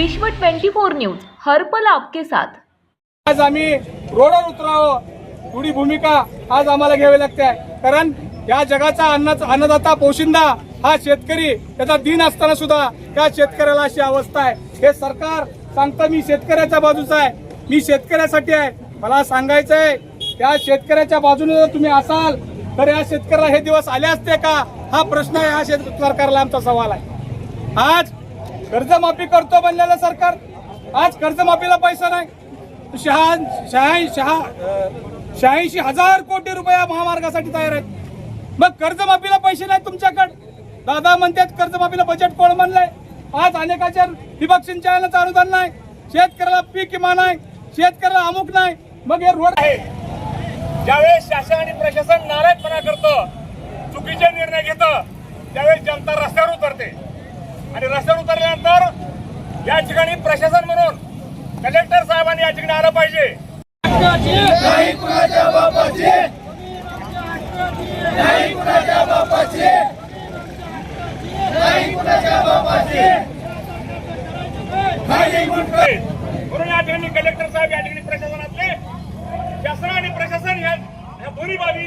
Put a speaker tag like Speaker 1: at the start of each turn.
Speaker 1: विश्व 24 न्यूज हर्पल आपके साथ.
Speaker 2: आज आम्ही रोडवर उतरावं थोडी भूमिका आज आम्हाला घ्यावी लागते. कारण या जगाचा अन्न अन्नदाता पोशिंदा हा शेतकरी त्याचा दिन असताना सुद्धा त्या शेतकऱ्याला अशी अवस्था आहे. हे सरकार सांगतं मी शेतकऱ्याच्या बाजूचा आहे. मी शेतकऱ्यासाठी आहे. मला सांगायचं आहे त्या शेतकऱ्याच्या बाजूने जर तुम्ही असाल तर या शेतकऱ्याला हे दिवस आले असते का? हा प्रश्न आहे हा शेत सरकारला आमचा सवाल आहे. आज कर्जमाफी करतो बनलेलं सरकार. आज कर्जमाफीला पैसा नाही. शहा शहा शहा शहाऐंशी हजार कोटी रुपये या महामार्गासाठी तयार आहेत. मग कर्जमाफीला पैसे नाही तुमच्याकडे. दादा म्हणतात कर्जमाफीला बजेट कोण म्हणलंय? आज अनेकाच्या ठिबक सिंचनाचं अनुदान नाही. शेतकऱ्याला पीक किमान नाही. शेतकऱ्याला अमुक नाही. मग हे रोड
Speaker 3: आहे. ज्यावेळेस शासन आणि प्रशासन नाराजपणा करतो या ठिकाणी प्रशासन म्हणून कलेक्टर साहेबांनी या ठिकाणी आलं पाहिजे. म्हणून या ठिकाणी कलेक्टर साहेब या ठिकाणी प्रशासनातले. शासन आणि प्रशासन या दोन्ही बाबी